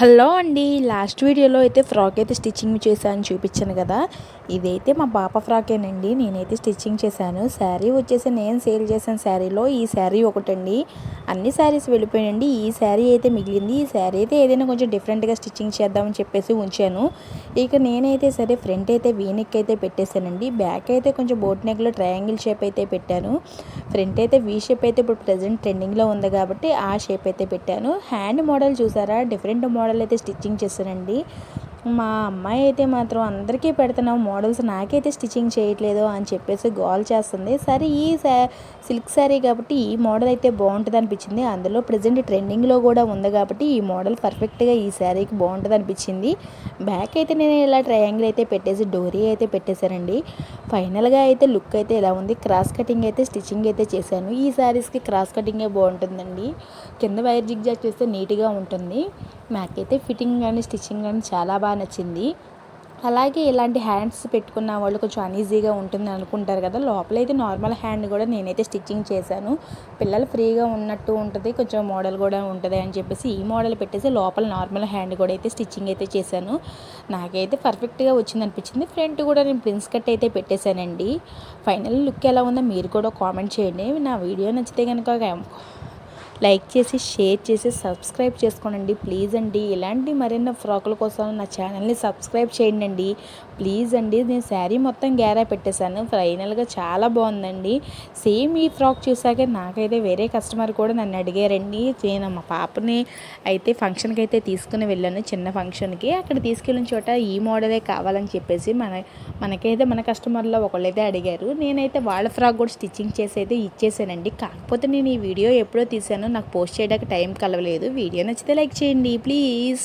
Hello అండి last వీడియోలో అయితే ఫ్రాక్ అయితే స్టిచ్చింగ్ చేశాను చూపించాను కదా. ఇదైతే మా పాప ఫ్రాకేనండి నేనైతే స్టిచ్చింగ్ చేశాను. శారీ వచ్చేసి నేను సేల్ చేశాను శారీలో ఈ శారీ ఒకటండి. అన్ని శారీస్ వెళ్ళిపోయాయండి ఈ శారీ అయితే మిగిలింది. ఈ శారీ అయితే ఏదైనా కొంచెం డిఫరెంట్గా స్టిచ్చింగ్ చేద్దామని చెప్పేసి ఉంచాను. ఇక నేనైతే సరే ఫ్రంట్ అయితే వీనెక్ అయితే పెట్టేశానండి. బ్యాక్ అయితే కొంచెం బోట్ నెక్లో ట్రయాంగిల్ షేప్ అయితే పెట్టాను. ఫ్రంట్ అయితే వీ షేప్ అయితే ఇప్పుడు ప్రజెంట్ ట్రెండింగ్లో ఉంది కాబట్టి ఆ షేప్ అయితే పెట్టాను. హ్యాండ్ మోడల్ చూసారా? డిఫరెంట్ మోడల్ అయితే స్టిచ్చింగ్ చేశానండి మా అమ్మాయి అయితే మాత్రం అందరికీ పెడుతున్నావు మోడల్స్ నాకైతే స్టిచ్చింగ్ చేయట్లేదు అని చెప్పేసి గోల్ చేస్తుంది. సరే ఈ శా సిల్క్ శారీ కాబట్టి ఈ మోడల్ అయితే బాగుంటుంది అనిపించింది. అందులో ప్రజెంట్ ట్రెండింగ్లో కూడా ఉంది కాబట్టి ఈ మోడల్ పర్ఫెక్ట్గా ఈ శారీకి బాగుంటుంది అనిపించింది. బ్యాక్ అయితే నేను ఇలా ట్రయాంగిల్ అయితే పెట్టేసి డోరీ అయితే పెట్టేశానండి. ఫైనల్గా అయితే లుక్ అయితే ఇలా ఉంది క్రాస్ కటింగ్ అయితే స్టిచ్చింగ్ అయితే చేశాను. ఈ శారీస్కి క్రాస్ కటింగే బాగుంటుందండి. కింద వైర్ జిగ్ జాగ్ చేస్తే నీట్గా ఉంటుంది. నాకైతే ఫిట్టింగ్ కానీ స్టిచ్చింగ్ కానీ చాలా బాగా నచ్చింది. అలాగే ఇలాంటి హ్యాండ్స్ పెట్టుకున్న వాళ్ళు కొంచెం అన్ఈజీగా ఉంటుంది అనుకుంటారు కదా. లోపలైతే నార్మల్ హ్యాండ్ కూడా నేనైతే స్టిచ్చింగ్ చేశాను. పిల్లలు ఫ్రీగా ఉన్నట్టు ఉంటుంది కొంచెం మోడల్ కూడా ఉంటుంది అని చెప్పేసి ఈ మోడల్ పెట్టేసి లోపల నార్మల్ హ్యాండ్ కూడా అయితే స్టిచ్చింగ్ అయితే చేశాను. నాకైతే పర్ఫెక్ట్గా వచ్చింది అనిపించింది. ఫ్రంట్ కూడా నేను ప్రిన్స్ కట్ అయితే పెట్టేశానండి. ఫైనల్ లుక్ ఎలా ఉందో మీరు కూడా కామెంట్ చేయండి. నా వీడియో నచ్చితే కనుక లైక్ చేసి షేర్ చేసి సబ్స్క్రైబ్ చేసుకోనండి. ప్లీజ్ అండి. ఇలాంటి మరిన్ని ఫ్రాకుల కోసం నా ఛానల్ని సబ్స్క్రైబ్ చేయండి అండి ప్లీజ్ అండి. నేను శారీ మొత్తం గ్యారా పెట్టేశాను. ఫైనల్గా చాలా బాగుందండి. సేమ్ ఈ ఫ్రాక్ చూసాక నాకైతే వేరే కస్టమర్ కూడా నన్ను అడిగారండి. నేను మా పాపని అయితే ఫంక్షన్కి అయితే తీసుకుని వెళ్ళాను చిన్న ఫంక్షన్కి. అక్కడ తీసుకెళ్ళిన చోట ఈ మోడలే కావాలని చెప్పేసి మన మనకైతే మన కస్టమర్లో ఒకళ్ళైతే అడిగారు. నేనైతే వాళ్ళ ఫ్రాక్ కూడా స్టిచ్చింగ్ చేసి అయితే ఇచ్చేసానండి. కాకపోతే నేను ఈ వీడియో ఎప్పుడో తీసాను నాకు పోస్ట్ చేయడానికి టైం కలవలేదు. వీడియో నచ్చితే లైక్ చేయండి ప్లీజ్.